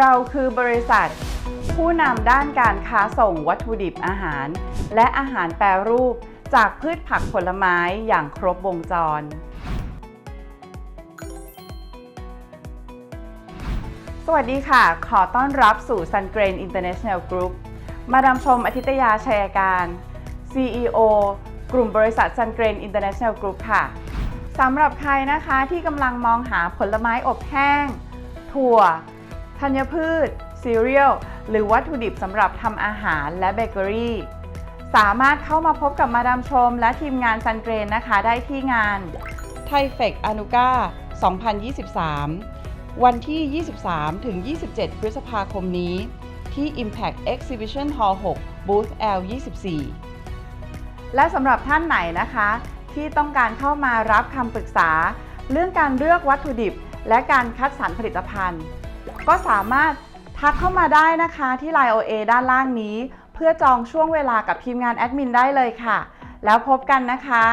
เราคือบริษัท ผู้นำด้านการค้าส่งวัตถุดิบอาหาร และอาหารแปรรูปจากพืชผักผลไม้อย่างครบวงจร สวัสดีค่ะ ขอต้อนรับสู่ Sun Grain International Group มาดามชมอาทิตยาชัยการ CEO กลุ่มบริษัท Sun Grain International Group ค่ะ สำหรับใครนะคะที่กำลังมองหาผลไม้อบแห้ง ถั่ว ธัญพืช ซีเรียล หรือวัตถุดิบสำหรับทำอาหารและเบเกอรี่ สามารถเข้ามาพบกับมาดามชม และทีมงานซันเกรนนะคะได้ที่งานไทเฟกอนุก้า2023 วันที่ 23 ถึง 27 พฤษภาคมนี้ ที่ Impact Exhibition Hall 6 Booth L24 และสำหรับท่านไหนนะคะ ที่ต้องการเข้ามารับคำปรึกษา เรื่องการเลือกวัตถุดิบ และการคัดสรรผลิตภัณฑ์ ก็สามารถทักเข้ามาได้นะคะที่ Line OA ด้านล่างนี้ เพื่อจองช่วงเวลากับทีมงานแอดมินได้เลยค่ะ แล้วพบกันนะคะ